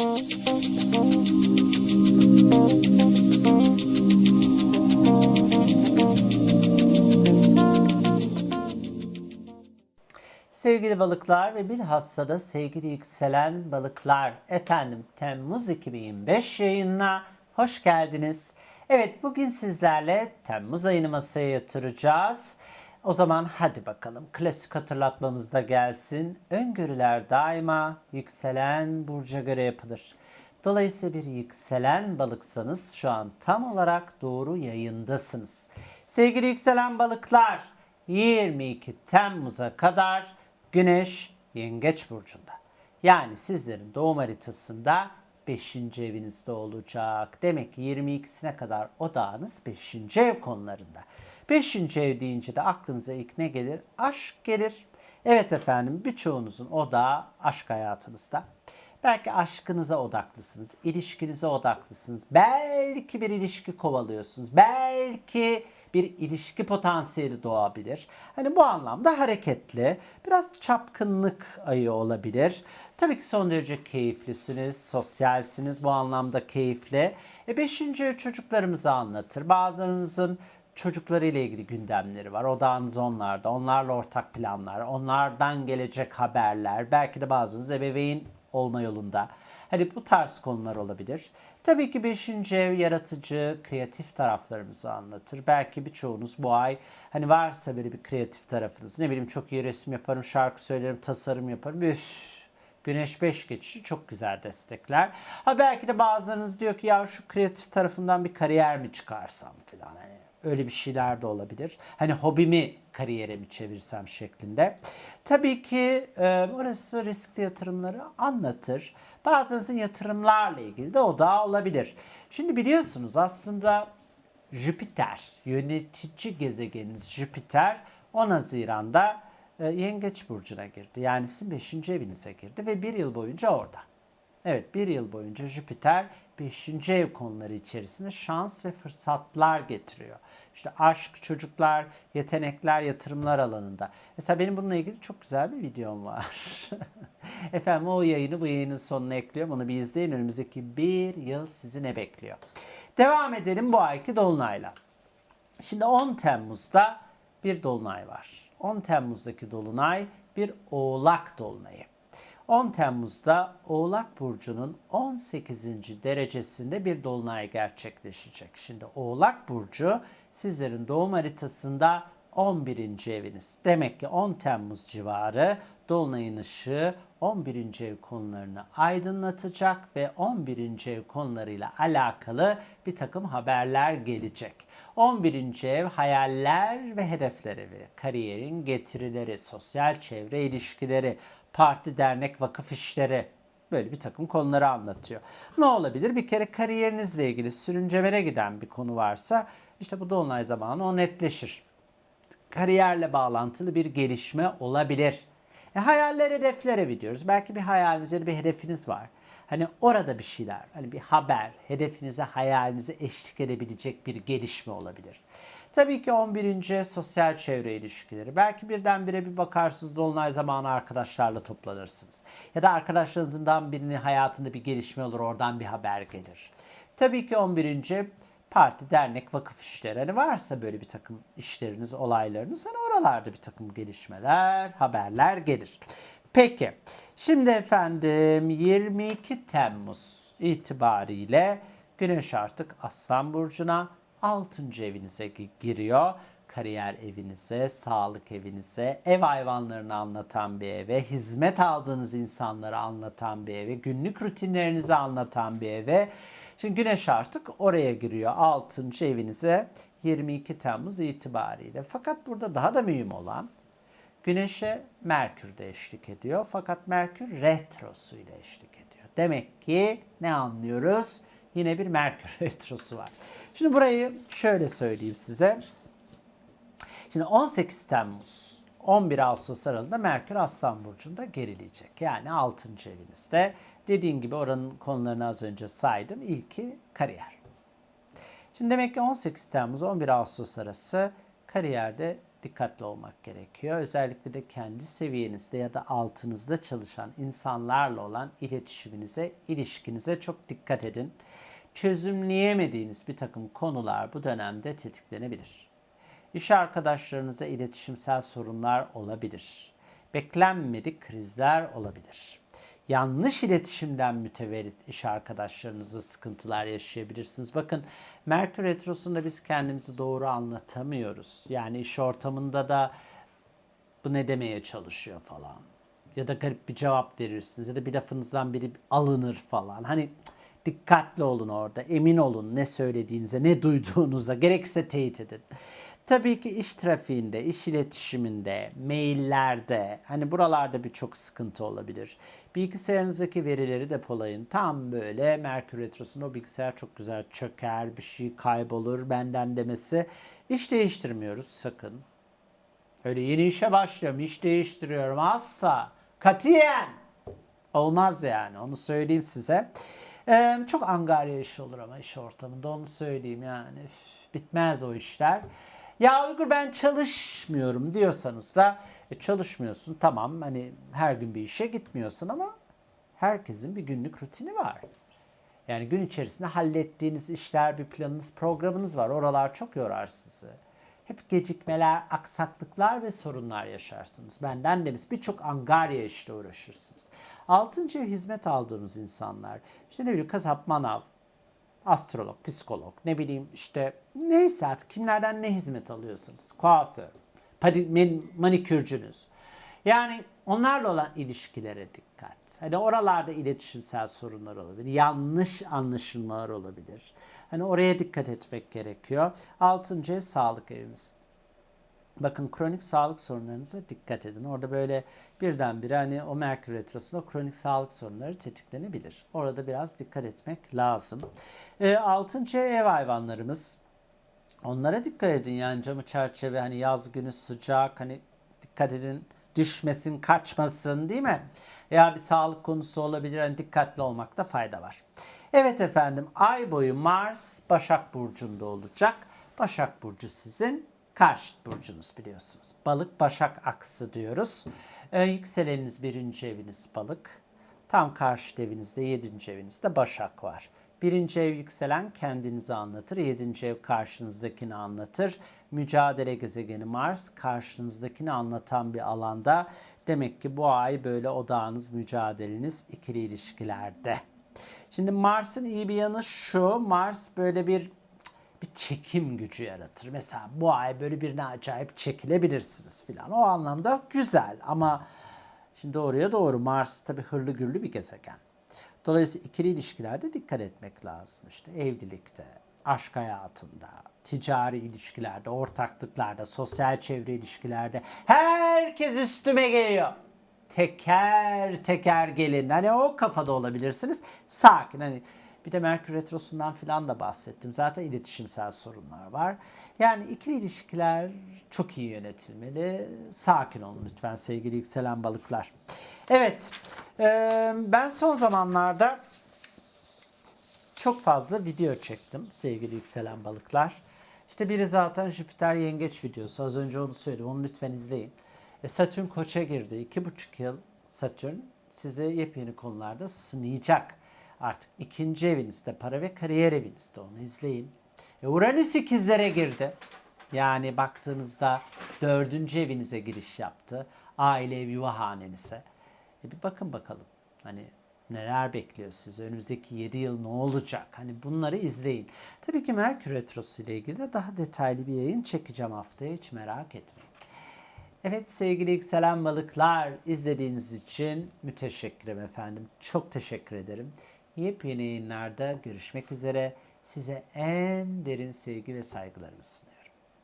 Sevgili balıklar ve bilhassa da sevgili yükselen balıklar efendim Temmuz 2025 yayınına hoş geldiniz. Evet bugün sizlerle Temmuz ayını masaya yatıracağız. O zaman hadi bakalım klasik hatırlatmamız da gelsin. Öngörüler daima yükselen burca göre yapılır. Dolayısıyla bir yükselen balıksanız şu an tam olarak doğru yayındasınız. Sevgili yükselen balıklar 22 Temmuz'a kadar Güneş Yengeç burcunda. Yani sizlerin doğum haritasında 5. evinizde olacak. Demek ki 22'sine kadar odağınız 5. ev konularında. 5. ev deyince de aklımıza ilk ne gelir? Aşk gelir. Evet efendim birçoğunuzun odağı aşk hayatınızda. Belki aşkınıza odaklısınız, ilişkinize odaklısınız. Belki bir ilişki kovalıyorsunuz. Belki bir ilişki potansiyeli doğabilir. Hani bu anlamda hareketli, biraz çapkınlık ayı olabilir. Tabii ki son derece keyiflisiniz, sosyalsiniz bu anlamda keyifli. E beşinci çocuklarımızı anlatır. Bazılarınızın çocuklarıyla ilgili gündemleri var. Odağınız onlarda, onlarla ortak planlar, onlardan gelecek haberler. Belki de bazınız ebeveyn olma yolunda. Hani bu tarz konular olabilir. Tabii ki 5. ev yaratıcı, kreatif taraflarımızı anlatır. Belki birçoğunuz bu ay hani varsa böyle bir kreatif tarafınız. Ne bileyim çok iyi resim yaparım, şarkı söylerim, tasarım yaparım. Üf, Güneş 5 geçişi çok güzel destekler. Ha belki de bazılarınız diyor ki ya şu kreatif tarafından bir kariyer mi çıkarsam falan. Hani öyle bir şeyler de olabilir. Hani hobimi kariyere mi çevirsem şeklinde. Tabii ki e, orası riskli yatırımları anlatır. Bazınızın yatırımlarla ilgili de odağı olabilir. Şimdi biliyorsunuz aslında Jüpiter, yönetici gezegeniniz Jüpiter 10 Haziran'da e, Yengeç Burcu'na girdi. Yani sizin 5. evinize girdi ve bir yıl boyunca orada. Evet bir yıl boyunca Jüpiter 5. ev konuları içerisinde şans ve fırsatlar getiriyor. İşte aşk, çocuklar, yetenekler, yatırımlar alanında. Mesela benim bununla ilgili çok güzel bir videom var. Efendim o yayını bu yayının sonuna ekliyorum. Onu bir izleyin. Önümüzdeki bir yıl sizi ne bekliyor? Devam edelim bu ayki dolunayla. Şimdi 10 Temmuz'da bir dolunay var. 10 Temmuz'daki dolunay bir oğlak dolunayı. 10 Temmuz'da Oğlak Burcu'nun 18. derecesinde bir dolunay gerçekleşecek. Şimdi Oğlak Burcu sizlerin doğum haritasında 11. eviniz. Demek ki 10 Temmuz civarı dolunayın ışığı 11. ev konularını aydınlatacak ve 11. ev konularıyla alakalı bir takım haberler gelecek. 11. ev hayaller ve hedefler evi, kariyerin getirileri, sosyal çevre ilişkileri, parti, dernek, vakıf işleri böyle bir takım konuları anlatıyor. Ne olabilir? Bir kere kariyerinizle ilgili sürüncemene giden bir konu varsa işte bu dolunay zamanı o netleşir. Kariyerle bağlantılı bir gelişme olabilir. E, hayaller, hedeflere gidiyoruz. Belki bir hayaliniz bir hedefiniz var. Hani orada bir şeyler, hani bir haber, hedefinize, hayalinize eşlik edebilecek bir gelişme olabilir. Tabii ki 11. sosyal çevre ilişkileri. Belki birdenbire bir bakarsınız dolunay zamanı arkadaşlarla toplanırsınız. Ya da arkadaşlarınızdan birinin hayatında bir gelişme olur, oradan bir haber gelir. Tabii ki 11. parti, dernek, vakıf işleri. Hani varsa böyle bir takım işleriniz, olaylarınız hani oralarda bir takım gelişmeler, haberler gelir. Peki, şimdi efendim 22 Temmuz itibariyle Güneş artık Aslan Burcu'na 6. evinize gi- giriyor. Kariyer evinize, sağlık evinize, ev hayvanlarını anlatan bir eve, hizmet aldığınız insanları anlatan bir eve, günlük rutinlerinizi anlatan bir eve. Şimdi Güneş artık oraya giriyor 6. evinize 22 Temmuz itibariyle. Fakat burada daha da mühim olan Güneş'e Merkür de eşlik ediyor. Fakat Merkür retrosu ile eşlik ediyor. Demek ki ne anlıyoruz? Yine bir Merkür retrosu var. Şimdi burayı şöyle söyleyeyim size. Şimdi 18 Temmuz 11 Ağustos aralığında Merkür Aslan Burcu'nda gerileyecek. Yani 6. evinizde. Dediğim gibi oranın konularını az önce saydım. İlki kariyer. Şimdi demek ki 18 Temmuz 11 Ağustos arası kariyerde dikkatli olmak gerekiyor. Özellikle de kendi seviyenizde ya da altınızda çalışan insanlarla olan iletişiminize, ilişkinize çok dikkat edin. Çözümleyemediğiniz bir takım konular bu dönemde tetiklenebilir. İş arkadaşlarınıza iletişimsel sorunlar olabilir. Beklenmedik krizler olabilir. Yanlış iletişimden mütevellit iş arkadaşlarınızla sıkıntılar yaşayabilirsiniz. Bakın Merkür Retrosu'nda biz kendimizi doğru anlatamıyoruz. Yani iş ortamında da bu ne demeye çalışıyor falan. Ya da garip bir cevap verirsiniz ya da bir lafınızdan biri alınır falan. Hani dikkatli olun orada. Emin olun ne söylediğinize, ne duyduğunuza. Gerekse teyit edin. Tabii ki iş trafiğinde, iş iletişiminde, maillerde, hani buralarda birçok sıkıntı olabilir. Bilgisayarınızdaki verileri depolayın. Tam böyle Merkür Retrosu'nda o bilgisayar çok güzel çöker, bir şey kaybolur, benden demesi. İş değiştirmiyoruz sakın. Öyle yeni işe başlıyorum, iş değiştiriyorum asla. Katiyen. Olmaz yani onu söyleyeyim size. Çok angarya iş olur ama iş ortamında onu söyleyeyim yani. Bitmez o işler. Ya Uygur ben çalışmıyorum diyorsanız da e, çalışmıyorsun tamam hani her gün bir işe gitmiyorsun ama herkesin bir günlük rutini var. Yani gün içerisinde hallettiğiniz işler, bir planınız, programınız var. Oralar çok yorar sizi. Hep gecikmeler, aksaklıklar ve sorunlar yaşarsınız. Benden demiz birçok angarya işte uğraşırsınız. Altıncı ev hizmet aldığımız insanlar. işte ne bileyim kasap, manav, astrolog, psikolog, ne bileyim işte neyse artık kimlerden ne hizmet alıyorsunuz? Kuaför, manikürcünüz. Yani onlarla olan ilişkilere dikkat. Hani oralarda iletişimsel sorunlar olabilir. Yanlış anlaşılmalar olabilir. Hani oraya dikkat etmek gerekiyor. Altıncı ev sağlık evimiz. Bakın kronik sağlık sorunlarınıza dikkat edin. Orada böyle birdenbire hani o Merkür Retrosu'nda kronik sağlık sorunları tetiklenebilir. Orada biraz dikkat etmek lazım. E, altıncı ev hayvanlarımız. Onlara dikkat edin yani camı çerçeve hani yaz günü sıcak hani dikkat edin düşmesin kaçmasın değil mi? Ya bir sağlık konusu olabilir hani dikkatli olmakta fayda var. Evet efendim ay boyu Mars Başak Burcu'nda olacak. Başak Burcu sizin karşıt burcunuz biliyorsunuz. Balık Başak aksı diyoruz. Ee, yükseleniniz birinci eviniz balık. Tam karşıt evinizde yedinci evinizde Başak var. Birinci ev yükselen kendinizi anlatır. Yedinci ev karşınızdakini anlatır. Mücadele gezegeni Mars karşınızdakini anlatan bir alanda. Demek ki bu ay böyle odağınız, mücadeleniz ikili ilişkilerde. Şimdi Mars'ın iyi bir yanı şu. Mars böyle bir bir çekim gücü yaratır. Mesela bu ay böyle birine acayip çekilebilirsiniz filan. O anlamda güzel ama şimdi doğruya doğru Mars tabii hırlı gürlü bir gezegen. Dolayısıyla ikili ilişkilerde dikkat etmek lazım. İşte evlilikte, aşk hayatında, ticari ilişkilerde, ortaklıklarda, sosyal çevre ilişkilerde herkes üstüme geliyor. Teker teker gelin. Hani o kafada olabilirsiniz. Sakin hani bir de Merkür Retrosu'ndan filan da bahsettim. Zaten iletişimsel sorunlar var. Yani ikili ilişkiler çok iyi yönetilmeli. Sakin olun lütfen sevgili yükselen balıklar. Evet, e, ben son zamanlarda çok fazla video çektim sevgili yükselen balıklar. İşte biri zaten Jüpiter yengeç videosu. Az önce onu söyledim. Onu lütfen izleyin. E, Satürn koça girdi. İki buçuk yıl Satürn size yepyeni konularda sınayacak. Artık ikinci evinizde, para ve kariyer evinizde onu izleyin. E, Uranüs ikizlere girdi. Yani baktığınızda dördüncü evinize giriş yaptı. Aile ev yuva hanenize. E bir bakın bakalım. Hani neler bekliyor sizi? Önümüzdeki 7 yıl ne olacak? Hani bunları izleyin. Tabii ki Merkür Retrosu ile ilgili de daha detaylı bir yayın çekeceğim haftaya. Hiç merak etmeyin. Evet sevgili yükselen balıklar izlediğiniz için müteşekkirim efendim. Çok teşekkür ederim. Yepyeni yayınlarda görüşmek üzere. Size en derin sevgi ve saygılarımı sunuyorum.